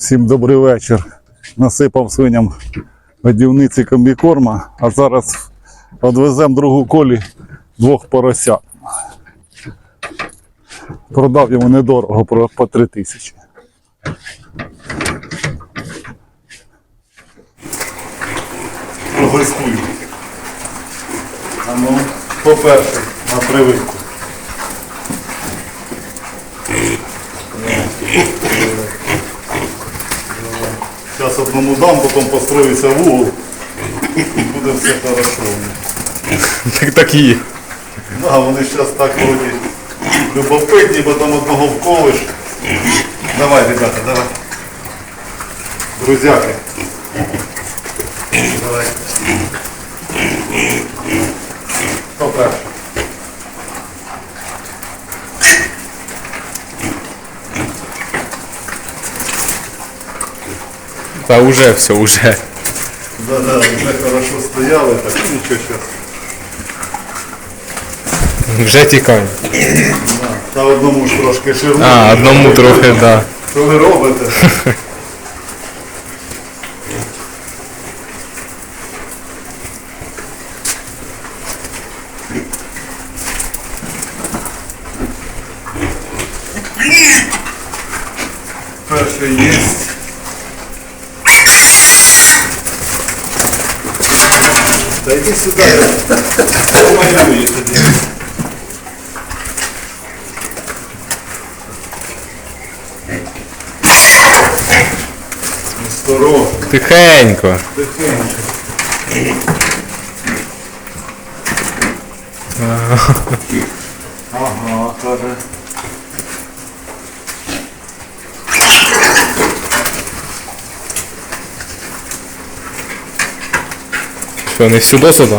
Всім добрий вечір. Насипав свиням годівниці комбікорма, а зараз відвеземо другу колі двох поросят. Продав йому недорого, по три тисячі. Прогрестую. А ну, по-перше, на прививку. Зараз одному дам, потім построїться в угол. І буде все хорошо. Так так і є. Да, вони зараз так вроді любопитні, потім одного вколиш. Давай, ребята, давай. Друзяки. Давай. Хто перший? Та уже все, уже. Да, да, вже хорошо стояли, так нічого зараз. Вже тікаємо. Да. Та одному ж трошки ширно. А, одному трохи, да. Що ви робите? Перший є. Та йди сюди, я помалюю тоді. Тихенько. тихенько. Ага, каже. Що, не сюди сюди?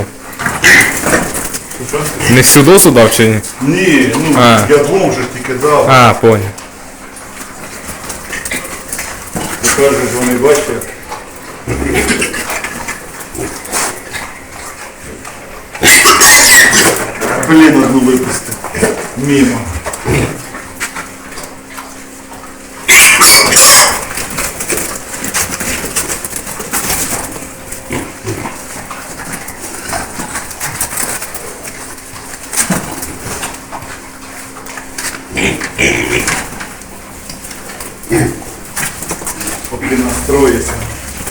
Що? Не сюди сюди чи ні? Ні, ну А. я двом же тільки дав. А, же ж вони бачать. Блін, одну випустив. Мімо. Поки настроїться. О. Отак. Отакої. О. Отак. І ще й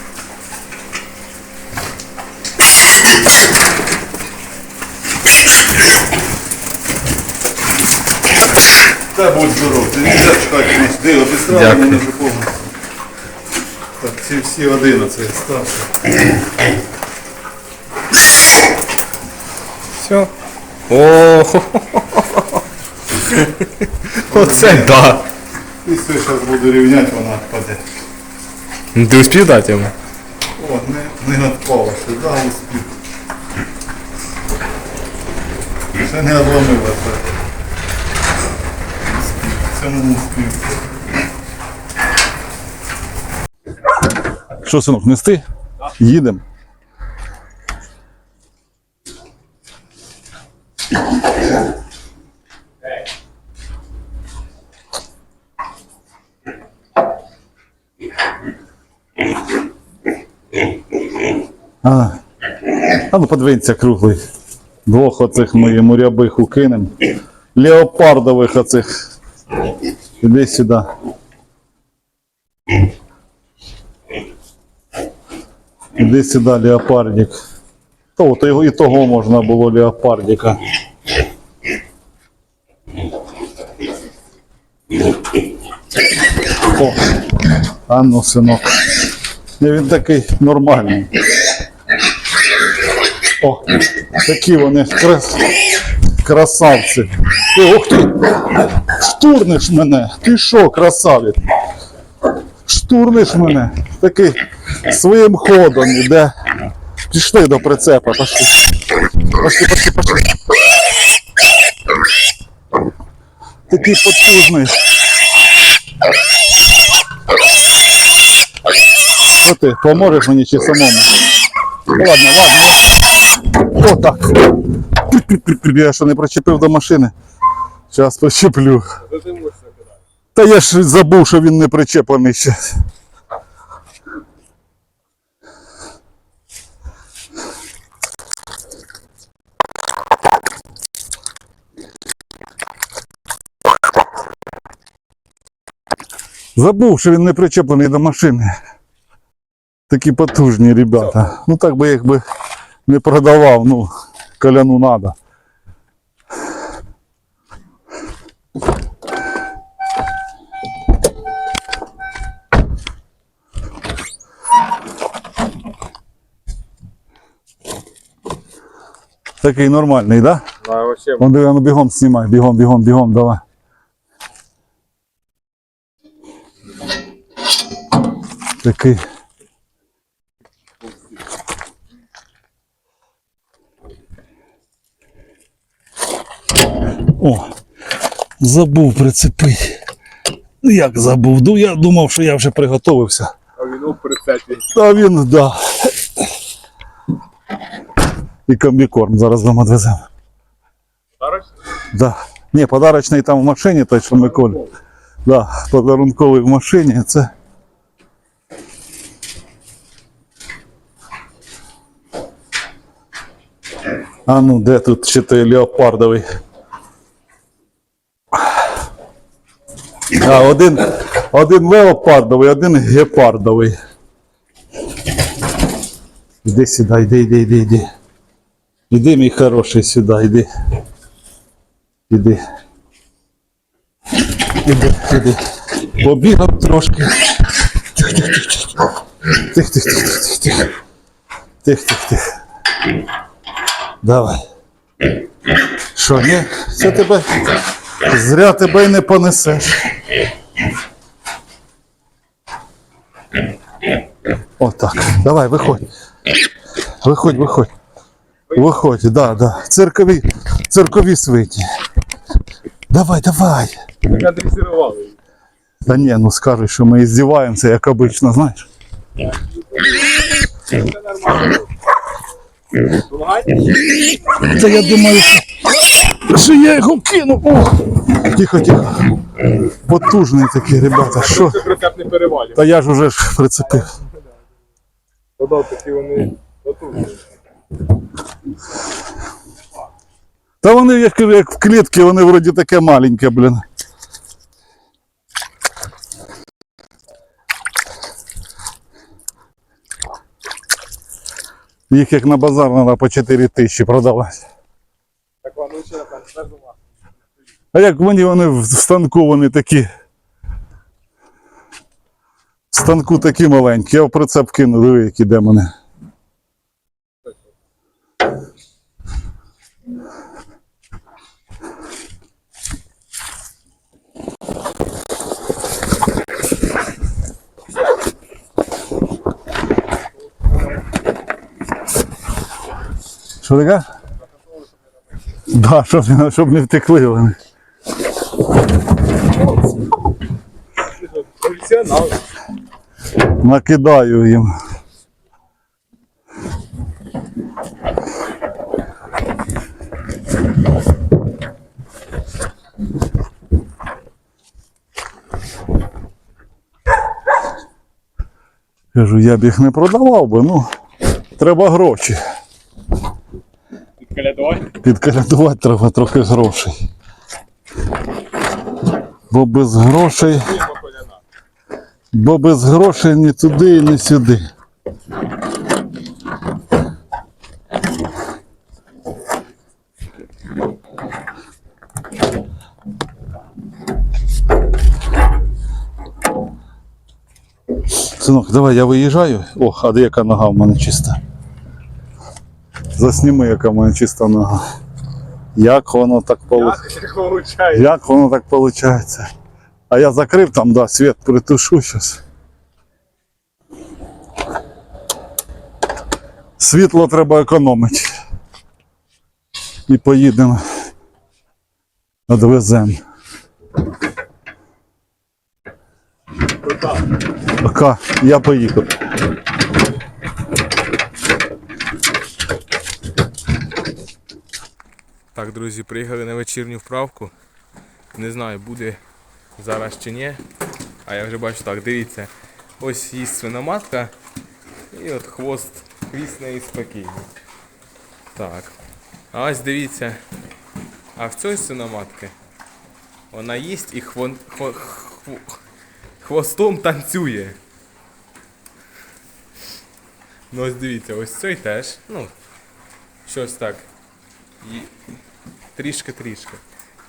Та будь здоров, ти не де обістрали Дякую. мене вже повністю. Так, ці всі 11 стався. Все. О, Оце да. І все, зараз буду рівняти, вона впаде. Ну, Ти успів дати йому? О, не, не надпала сюди, успів. Ще не обломила це. Що, синок, нести? Їдемо. А, а ну подивіться круглий. Двох оцих ми йому рябих укинем. Леопардових оцих. Іди сюди. Іди сюди, леопардик. То, то його і того можна було леопардика. О, а ну, синок. Ні, Він такий нормальний. О, такі вони крас... красавці. Ти, ох ти! Штурнеш мене! Ти що, красавець? Штурнеш мене. Такий своїм ходом іде. Пішли до прицепа, пошли. Пошли, пошли, пошли. такий потужний. Що ти, поможеш мені чи самому? Ладно, ладно. Отак. Я що не причепив до машини. Зараз причеплю. Та я ж забув, що він не причеплений ще. Забув, що він не причеплений до машини. Такі потужні ребята. Ну так би якби не продавав, ну, коляну надо. Такий нормальний, да? Да, вообще, Он диви, ну бігом знімай, бігом, бігом, бігом, давай. Такий. О, забув прицепити. Ну як забув? Ну я думав, що я вже приготовився. а він у прицепі. А він, да. І комбікорм зараз дома відвеземо. Зараз? Да. Ні, подарочний там в машині, той, що Миколі. Да, подарунковий в машині. Це. А ну, де тут ще той леопардовий? А, один, один леопардовий, один гепардовий. Іди сюди, йди, йди, йди, йди. Іди, мій хороший, сюди, йди. Іди. Іди, іди. Побігав трошки. Тих, тих, тих, тих. Тих, тих, тих, тих, тих. Тих, тих, тих. Давай. Що, ні? Це тебе. Зря тебе й не понесеш. Отак. Давай, виходь. Виходь, виходь. Виходь, да, да. Циркові, циркові свиті. Давай, давай. Я дресирував її. Та ні, ну скажи, що ми іздіваємося, як обично, знаєш. Це нормально. Та я думаю, що, що я його кину. О! Тихо, тихо. Потужний такий, ребята. Що? Це не перевалює. Та я ж уже ж прицепив. Додав такі вони потужні. Та вони, я кажу, як в клітці, вони вроді таке маленьке, блін. Їх як на базар треба по 4 тисячі продавати. Так воно ще там все дома. А як вони, вони в станку вони такі. В станку такі маленькі. Я в прицеп кину, диви, які демони. Що таке? Да, щоб, щоб не втекли вони. Професіонал. Накидаю їм. Кажу, я б їх не продавав би, ну, треба гроші. Відкалядувати. Підкалядувати треба трохи грошей. Бо без грошей, бо без грошей ні туди, і ні сюди. Синок, давай я виїжджаю. О, а де яка нога в мене чиста. Засніми, яка в мене чиста нога. Як воно так виходить? Як воно так виходить? А я закрив там, да, світ притушу зараз. Світло треба економити. І поїдемо. Одвеземо. Пока, я поїхав. Так, друзі, приїхали на вечірню вправку. Не знаю, буде зараз чи ні. А я вже бачу так, дивіться. Ось їсть свиноматка. І от хвост, хвіст неї спокійний. Так. А ось дивіться. А в цій свиноматки вона їсть і хвон, хво, хво, хвостом танцює. Ну ось дивіться, ось цей теж. Ну, щось так. І трішки-трішки.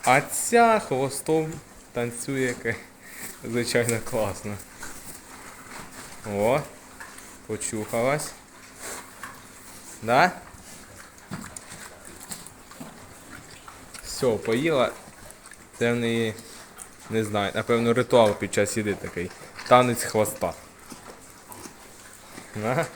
А ця хвостом танцює, яке, звичайно, класно. О, почухалась. Да? Все, поїла. Це в неї, не знаю, напевно, ритуал під час їди такий. Танець хвоста. Да?